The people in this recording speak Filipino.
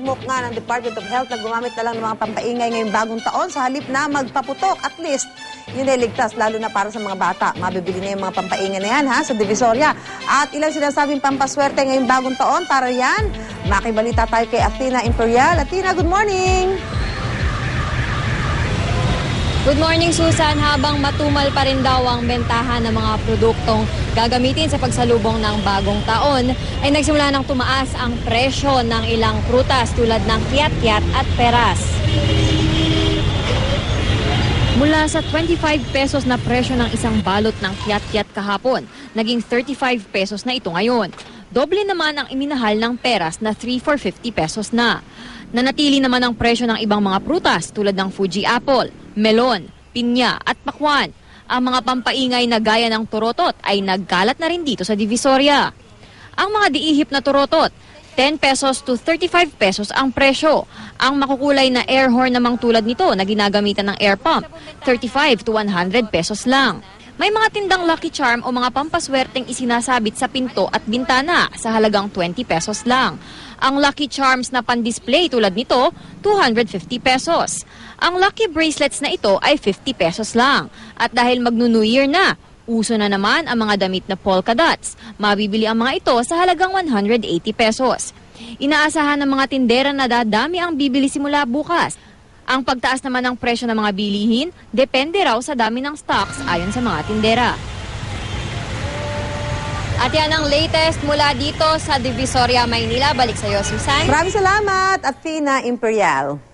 hinihimok nga ng Department of Health na gumamit na lang ng mga pampaingay ngayong bagong taon sa halip na magpaputok. At least, yun ay ligtas, lalo na para sa mga bata. Mabibili na yung mga pampaingay na yan ha, sa Divisoria. At ilang sinasabing pampaswerte ngayong bagong taon para yan. Makibalita tayo kay Athena Imperial. Athena, good morning! Good morning Susan, habang matumal pa rin daw ang bentahan ng mga produktong gagamitin sa pagsalubong ng bagong taon, ay nagsimula ng tumaas ang presyo ng ilang prutas tulad ng kiat-kiat at peras. Mula sa 25 pesos na presyo ng isang balot ng kiat-kiat kahapon, naging 35 pesos na ito ngayon. Doble naman ang iminahal ng peras na 3 for 50 pesos na. Nanatili naman ang presyo ng ibang mga prutas tulad ng Fuji apple, melon, pinya at pakwan. Ang mga pampaingay na gaya ng turotot ay nagkalat na rin dito sa Divisoria. Ang mga diihip na turotot, 10 pesos to 35 pesos ang presyo. Ang makukulay na air horn namang tulad nito na ginagamitan ng air pump, 35 to 100 pesos lang. May mga tindang Lucky Charm o mga pampaswerteng isinasabit sa pinto at bintana sa halagang 20 pesos lang. Ang Lucky Charms na pan-display tulad nito, 250 pesos. Ang Lucky Bracelets na ito ay 50 pesos lang. At dahil magno-New Year na, uso na naman ang mga damit na polka dots. Mabibili ang mga ito sa halagang 180 pesos. Inaasahan ng mga tindera na dadami ang bibili simula bukas. Ang pagtaas naman ng presyo ng mga bilihin, depende raw sa dami ng stocks ayon sa mga tindera. At yan ang latest mula dito sa Divisoria, Maynila. Balik sa iyo, Susan. Maraming salamat, Athena Imperial.